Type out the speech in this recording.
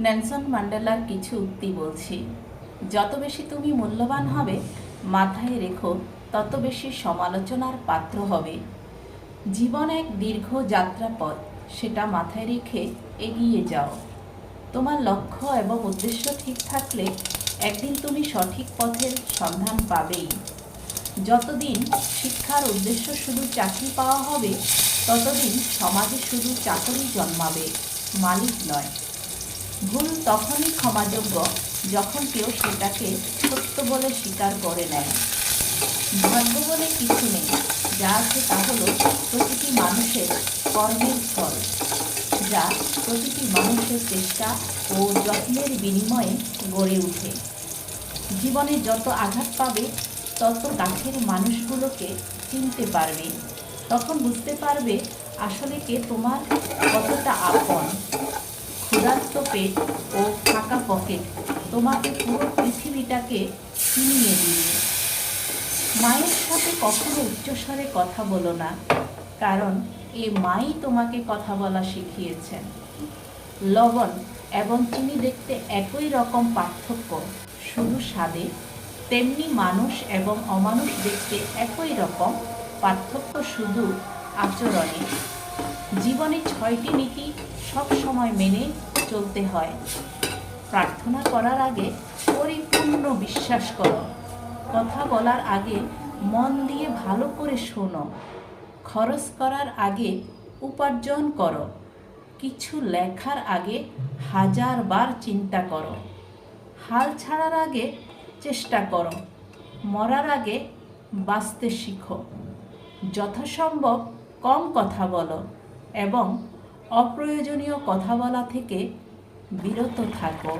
Nelson ম্যান্ডেলার কিছু উক্তি বলছি। যত বেশি তুমি মূল্যবান হবে, মাথায় রেখো, তত বেশি সমালোচনার পাত্র হবে। জীবন এক দীর্ঘ যাত্রাপথ সেটা মাথায় রেখে এগিয়ে যাও। তোমার লক্ষ্য এবং উদ্দেশ্য ঠিক থাকলে একদিন তুমি সঠিক পথের সন্ধান পাবেই। যতদিন শিক্ষার উদ্দেশ্য শুধু চাকরি পাওয়া হবে, ততদিন সমাজে শুধু চাকরি জন্মাবে, মালিক নয়। ভুল তখনই ক্ষমাযোগ্য যখন কেউ সেটাকে সত্য বলে স্বীকার করে নেয়। ভাগ্য বলে কিছু নেই, যা আছে তা হলো প্রতিটি মানুষের কর্মের ফল, যা প্রতিটি মানুষের চেষ্টা ও যত্নের বিনিময়ে গড়ে ওঠে। জীবনে যত আঘাত পাবে, তত কাছের মানুষগুলোকে চিনতে পারবে। তখন বুঝতে পারবে আসলে কে তোমার কতটা আপন। ক্ষুধার্ত পেট ও ফাঁকা পকেট তোমাকে পুরো পৃথিবীটাকে চিনিয়ে দিবে মায়ের সাথে কখনো উচ্চস্বরে কথা বলো না, কারণ এ মাই তোমাকে কথা বলা শিখিয়েছেন। লবণ এবং চিনি দেখতে একই রকম পার্থক্য, শুধু স্বাদে। তেমনি মানুষ এবং অমানুষ দেখতে একই রকম পার্থক্য শুধু আচরণে। জীবনে ছয়টি নীতি সব সময় মেনে চলতে হয়। প্রার্থনা করার আগে পরিপূর্ণ বিশ্বাস করো। কথা বলার আগে মন দিয়ে ভালো করে শোনো। খরচ করার আগে উপার্জন করো। কিছু লেখার আগে হাজারবার চিন্তা করো। হাল ছাড়ার আগে চেষ্টা করো। মরার আগে বাঁচতে শিখো। যথাসম্ভব কম কথা বলো এবং অপ্রয়োজনীয় কথা বলা থেকে বিরত থাকো।